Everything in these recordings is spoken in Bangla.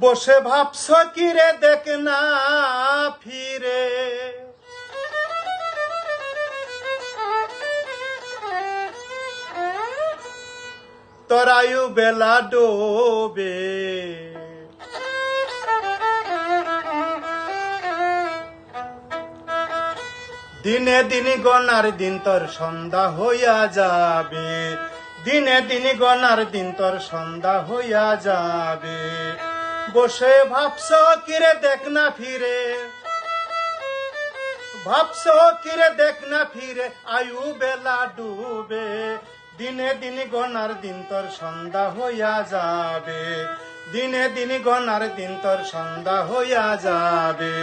বসে ভাবছ কি রে দেখ না ফিরে। তরায়ু বেলা ডোবে। দিনে দিনে গনার দিন তোর সন্ধ্যা হইয়া যাবে। দিনে দিনে গনার দিন তোর সন্ধ্যা হইয়া যাবে। বসে ভাবছ, কিরে দেখ না ফিরে। ভাবছ, কিরে দেখ না ফিরে, আয়ু বেলা ডুবে। দিনে দিনে গনার দিন তোর সন্ধ্যা হইয়া যাবে। দিনে দিনে গনার দিন তোর সন্ধ্যা হইয়া যাবে।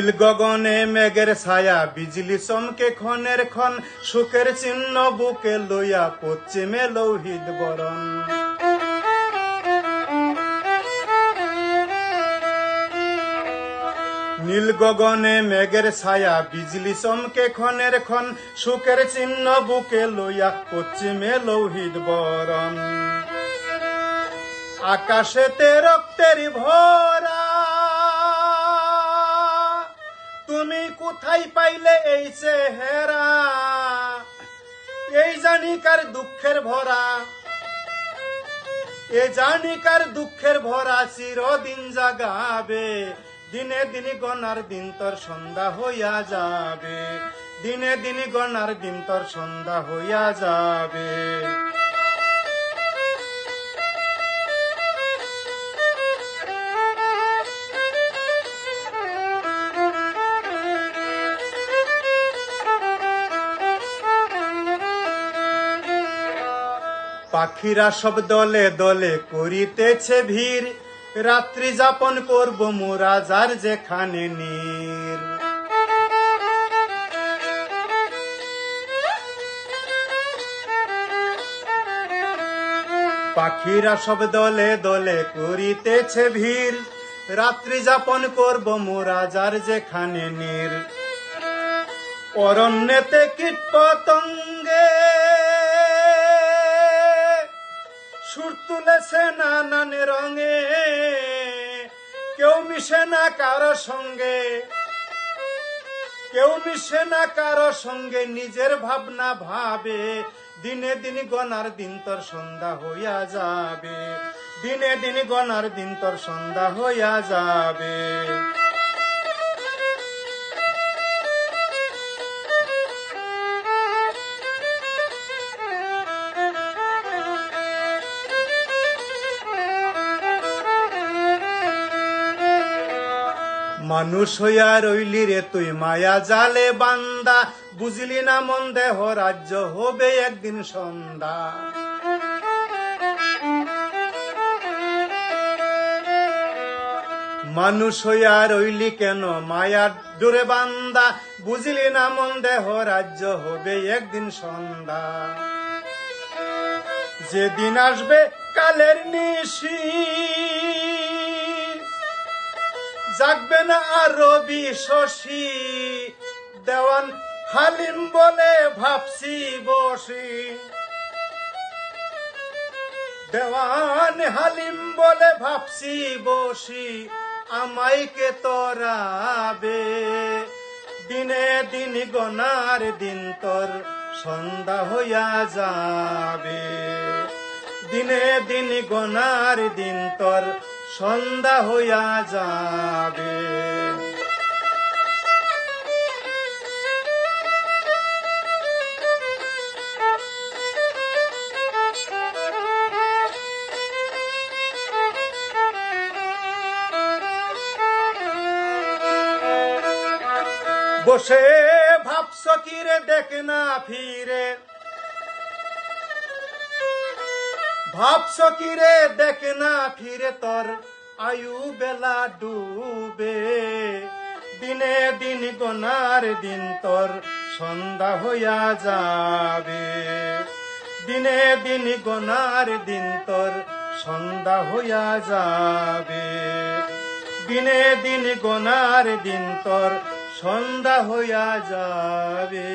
নীল গগনে মেঘের ছায়া, বিজলি চমকে ক্ষণের ক্ষণ, সুখের চিহ্ন বুকে লইয়া পশ্চিমে লৌহিত বরণ। নীল গগনে মেঘের ছায়া, বিজলি চমকে ক্ষণের ক্ষণ, সুখের চিহ্ন বুকে লইয়া পশ্চিমে লৌহিত বরণ। আকাশেতে রক্তের ভরা তুমি কোথায় পাইলে এই চেহারা? এই জানিকার দুঃখের ভরা। এ জানিকার দুঃখের ভরা, চিরদিন জাগাবে। দিনে দিনে গনার দিন তোর সন্ধ্যা হইয়া যাবে। দিনে দিনে গনার দিন তোর সন্ধ্যা হইয়া যাবে। পাখিরা সব দলে দলে করিতেছে ভিড়। রাত্রি যাপন করব মোরা যার যেখানে নীর। পাখিরা সব দলে দলে করিতেছে ভিড়। রাত্রি যাপন করব মোরা যার যেখানে নীর। অরণ্যেতে কীট পতঙ্গে তুলেছে নানান রঙে। কেউ মিশে না কারও সঙ্গে। কেউ মিশে না কারও সঙ্গে, নিজের ভাবনা ভাবে। দিনে দিন গনার দিন তোর সন্ধ্যা হইয়া যাবে। দিনে দিন গনার দিন তোর সন্ধ্যা হইয়া যাবে। মানুষ হইয়া রইলি রে তুই মায়া জালে বান্দা। বুঝলি না মন দেহ রাজ্য হবে একদিন সন্ধ্যা। মানুষ হইয়া রইলি কেন মায়ার ডোরে বান্দা? বুঝলি না মন দেহ রাজ্য হবে একদিন সন্ধ্যা। যেদিন আসবে কালের নিশি। জাগবে না আর রবি শশী দেওয়ান হালিম বলে ভাবছি বসি। দেওয়ান হালিম বলে ভাবছি বসি আমাইকে তোরাবে? দিনে দিন গনার দিন তোর সন্ধ্যা হইয়া যাবে। দিনে দিন গনার দিন তোর সন্ধ্যা হইয়া যাবে। বসে ভাবছ কি রে দেখ না ফিরে। ভাবছ কি রে দেখ না ফিরে তোর আয়ু বেলা ডুবে। দিনে দিন গনার দিন তোর সন্ধ্যা হইয়া যাবে। দিনে দিন গনার দিন তোর সন্ধ্যা হইয়া যাবে। দিনে দিন গনার দিন তোর সন্ধ্যা হইয়া যাবে।